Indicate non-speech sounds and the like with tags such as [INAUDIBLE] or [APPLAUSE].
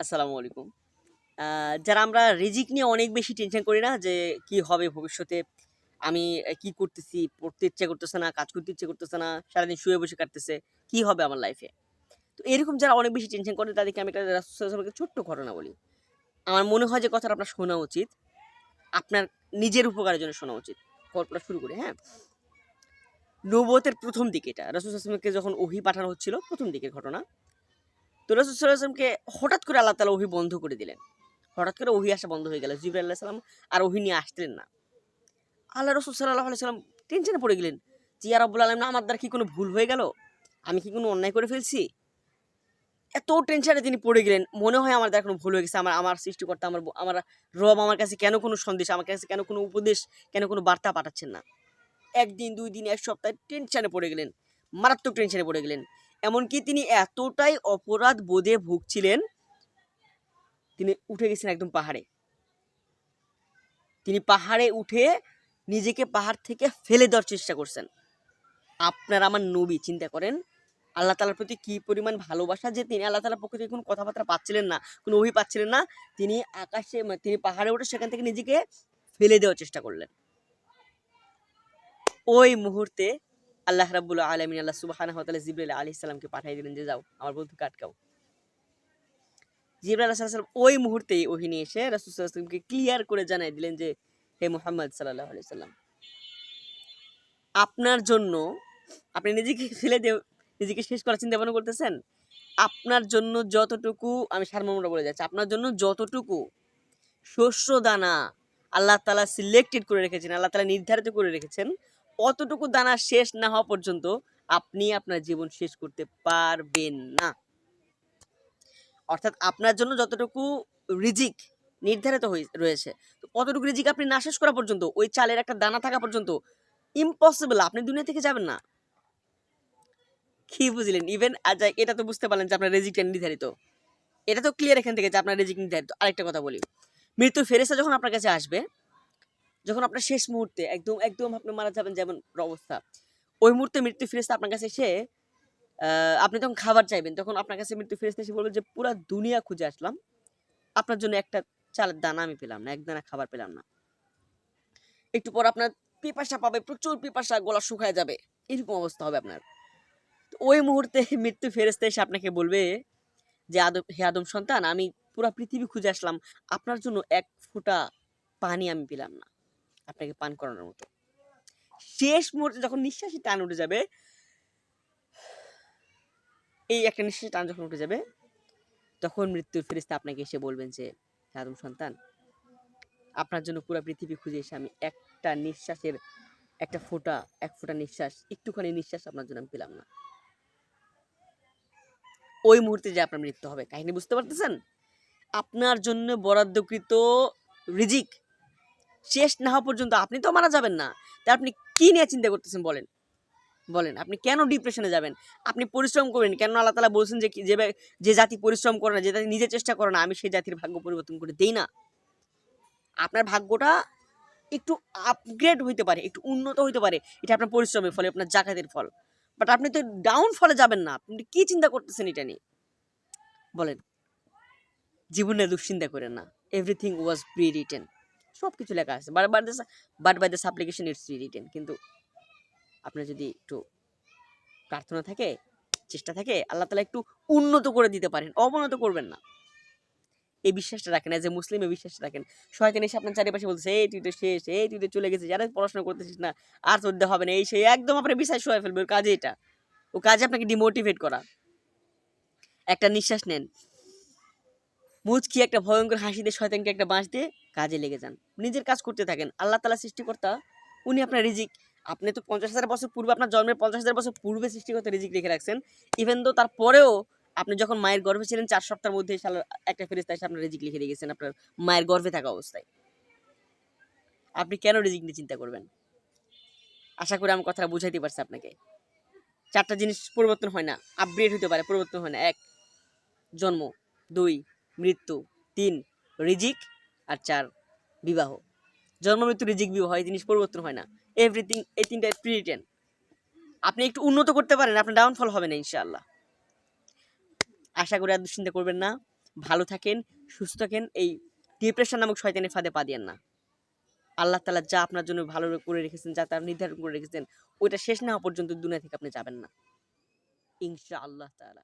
আসসালামু আলাইকুম। যারা আমরা রিজিক নিয়ে অনেক বেশি টেনশন করি না যে কি হবে ভবিষ্যতে, আমি কি করতেছি, পড়তে ইচ্ছে করতেছে না, কাজ করতে ইচ্ছে করতেছে না, সারাদিন শুয়ে বসে কাটতেছে, কি হবে আমার লাইফে তো এরকম যারা অনেক বেশি টেনশন করে তাদেরকে আমি একটা ছোট্ট ঘটনা বলি। আমার মনে হয় যে কথাটা আপনার শোনা উচিত। আপনার নিজের উপকারের জন্য শোনা উচিত। গল্পটা শুরু করি হ্যাঁ? নবতের প্রথম দিকে এটা রাসুলকে যখন ওহি পাঠানো হচ্ছিল, প্রথম দিকের ঘটনা। তো হঠাৎ করে আল্লাহ তালা ওহি বন্ধ করে দিলেন। হঠাৎ করে ওহি আসা বন্ধ হয়ে গেল। জিবর আল্লাহ সাল্লাম আর ওহি নিয়ে আসলেন না। আল্লাহ রসুল সাল্লাহ সাল্লাম টেনশনে পড়ে গেলেন যে, ইয়া রব্বুল আলম না আমার দ্বারা কি কোনো ভুল হয়ে গেল? আমি কি কোনো অন্যায় করে ফেলছি? এত টেনশনে তিনি পড়ে গেলেন। মনে হয় আমার দ্বারা কোনো ভুল হয়ে গেছে। আমার আমার সৃষ্টিকর্তা, আমার আমার রব আমার কাছে কেন কোনো সন্দেশ, আমার কাছে কেন কোনো উপদেশ, কেন কোনো বার্তা পাঠাচ্ছেন না? একদিন, দুই দিন, এক সপ্তাহে টেনশনে পড়ে গেলেন। মারাত্মক টেনশনে পড়ে গেলেন। এমনকি তিনি এতটাই অপরাধ বোধে ভুগছিলেন, তিনি উঠে গেছেন একদম পাহাড়ে। তিনি পাহাড়ে উঠে নিজেকে পাহাড় থেকে ফেলে দেওয়ার চেষ্টা করছেন। আপনার আমার নবী, চিন্তা করেন। আল্লাহ তালার প্রতি কি পরিমাণ ভালোবাসা যে তিনি আল্লাহ তালার পক্ষ থেকে কোনো কথাবার্তা পাচ্ছিলেন না, কোনো অভি পাচ্ছিলেন না, তিনি আকাশে মানে তিনি পাহাড়ে উঠে সেখান থেকে নিজেকে ফেলে দেওয়ার চেষ্টা করলেন। ওই মুহূর্তে আল্লাহ রাব্বুল আলমিন, আল্লাহ সুবাহানা হতালা জিব্রাইল আলি সাল্লামকে পাঠিয়ে দিলেন, যে যাও, আমার বন্ধুকে আটকাও। জিব্রাইল আলাহ সাল্লাম ওই মুহূর্তেই ওহিনী এসে রাসুলকে ক্লিয়ার করে জানাই দিলেন যে, হে মোহাম্মদ সাল্লাহ আলি সাল্লাম আপনার জন্য, আপনি নিজেকে ফেলে দিয়ে নিজেকে শেষ করার চিন্তা ভাবনা করতেছেন? আপনার জন্য যতটুকু, আমি সারমর্মটা বলে যাচ্ছি, আপনার জন্য যতটুকু শস্য দানা আল্লাহ তালা সিলেক্টেড করে রেখেছেন, আল্লাহ তালা নির্ধারিত করে রেখেছেন অতটুকু দানা শেষ না হওয়া পর্যন্ত আপনি আপনার জীবন শেষ করতে পারবেন না। অর্থাৎ আপনার জন্য যতটুকু রিজিক নির্ধারিত রয়েছে, তো অতটুকু রিজিক আপনি না শেষ করা পর্যন্ত, ওই চালের একটা দানা থাকা পর্যন্ত ইম্পসিবল আপনি দুনিয়া থেকে যাবেন না। কি বুঝলেন? ইভেন এটা তো বুঝতে পারলেন যে আপনার রেজিকটা নির্ধারিত। এটা তো ক্লিয়ার এখান থেকে যে আপনার রেজিক নির্ধারিত। আরেকটা কথা বলি। মৃত্যুর ফেরেসা যখন আপনার কাছে আসবে যখন আপনার শেষ মুহূর্তে একদম একদম আপনি মারা যাবেন যেমন অবস্থা, ওই মুহূর্তে মৃত্যু ফেরেস্তা আপনার কাছে এসে আপনি তখন খাবার চাইবেন, তখন আপনার কাছে মৃত্যু ফেরেস্তা এসে বলবে যে, পুরো দুনিয়া খুঁজে আসলাম। আপনার জন্য একটা চালের দানা আমি পেলাম না এক দানা খাবার পেলাম না। একটু পর আপনার পিপাসা পাবে, প্রচুর পিপাসা, গলা শুকায় যাবে। এরকম অবস্থা হবে আপনার। ওই মুহূর্তে [LAUGHS] মৃত্যু ফেরেস্তা এসে আপনাকে বলবে যে, আদম, হে আদম সন্তান, আমি পুরো পৃথিবী খুঁজে আসলাম। আপনার জন্য এক ফোঁটা পানি আমি পেলাম না। আপনাকে পান করানোর মতো। শেষ মুহূর্তে যখন নিঃশ্বাসে টান উঠে যাবে, এই একটা নিঃশ্বাসে টান যখন উঠে যাবে, তখন মৃত্যুর ফেরিস্তা আপনাকে এসে বলবেন যে আদম সন্তান, আপনার জন্য পুরো পৃথিবী খুঁজে এসে আমি একটা নিঃশ্বাসের, একটা ফোঁটা, এক ফোঁটা নিঃশ্বাস, একটুখানি নিঃশ্বাস আপনার জন্য আমি পেলাম না। ওই মুহূর্তে যে আপনার মৃত্যু হবে, কাহিনী বুঝতে পারতেছেন? আপনার জন্য বরাদ্দকৃত রিজিক শেষ না হওয়া পর্যন্ত আপনি তো মারা যাবেন না। তা আপনি কি নিয়ে চিন্তা করতেছেন বলেন? বলেন, আপনি কেন ডিপ্রেশনে যাবেন? আপনি পরিশ্রম করবেন কেন আল্লাহ তালা বলছেন যে যে যে জাতি পরিশ্রম করে না, যে জাতি নিজে চেষ্টা করে না, আমি সেই জাতির ভাগ্য পরিবর্তন করে দেই না। আপনার ভাগ্যটা একটু আপগ্রেড হইতে পারে, একটু উন্নত হইতে পারে, এটা আপনার পরিশ্রমের ফলে, আপনার জাকাতের ফল। বাট আপনি তো ডাউন ফলে যাবেন না, আপনি কি চিন্তা করতেছেন এটা নিয়ে? বলেন। জীবনে দুশ্চিন্তা করেন না এভরিথিং ওয়াজ প্রি রিটেন সব কিছু লেখা আছে। But but but by this application it's written কিন্তু আপনার যদি একটু প্রার্থনা থাকে, চেষ্টা থাকে, আল্লাহ তালা একটু উন্নত করে দিতে পারেন, অবনত করবেন না। এই বিশ্বাসটা রাখেন এ মুসলিম এই বিশ্বাসটা রাখেন। শয়তান এসে আপনার চারিপাশে বলছে এই তুই তো শেষ, এই তুই তো চলে গেছিস, যারা পড়াশোনা করতেছিস না, আর দিয়ে হবে না। এই সেই একদম আপনার বিশ্বাস হয়ে ফেলবে, ওর কাজে এটা। ও কাজে আপনাকে ডিমোটিভেট করা। একটা নিঃশ্বাস নেন। মুচকি একটা ভয়ঙ্কর হাসি দিয়ে শয়তানকে একটা বাঁশ দিয়ে কাজে লেগে যান। নিজের কাজ করতে থাকেন। আল্লাহ তালা সৃষ্টিকর্তা, উনি আপনার রিজিক। আপনি তো পঞ্চাশ হাজার বছর পূর্বে, আপনার জন্মের পঞ্চাশ হাজার বছর পূর্বে সৃষ্টিকর্তা রিজিক রেখে রাখছেন। ইভেন তো তারপরেও আপনি যখন মায়ের গর্ভে ছিলেন, চার সপ্তাহের মধ্যে একটা ফেরিস্তা এসে আপনার রিজিক লিখে গেছেন আপনার মায়ের গর্ভে থাকা অবস্থায়। আপনি কেন রিজিক নিয়ে চিন্তা করবেন? আশা করি আমি কথাটা বুঝাইতে পারছি আপনাকে। চারটা জিনিস পরিবর্তন হয় না। আপগ্রেড হতে পারে, পরিবর্তন হয় না। এক, জন্ম। দুই, মৃত্যু। তিন, রিজিক। আর চার বিবাহ। জন্ম, মৃত্যু, রিজিক, বিবাহ, এই জিনিস পরিবর্তন হয় না। এভরিথিং এই তিনটা প্রিটেন আপনি একটু উন্নত করতে পারেন, আপনার ডাউনফল হবে না, ইনশাআল্লাহ। আশা করি আর দুশ্চিন্তা করবেন না। ভালো থাকেন, সুস্থ থাকেন, এই ডিপ্রেশন নামক শয়তানের ফাঁদে পা দিয়েন না। আল্লাহ তালা যা আপনার জন্য ভালো করে রেখেছেন, যা তার নির্ধারণ করে রেখেছেন, ওইটা শেষ না হওয়া পর্যন্ত দুনিয়া থেকে আপনি যাবেন না। ইনশা আল্লাহ তালা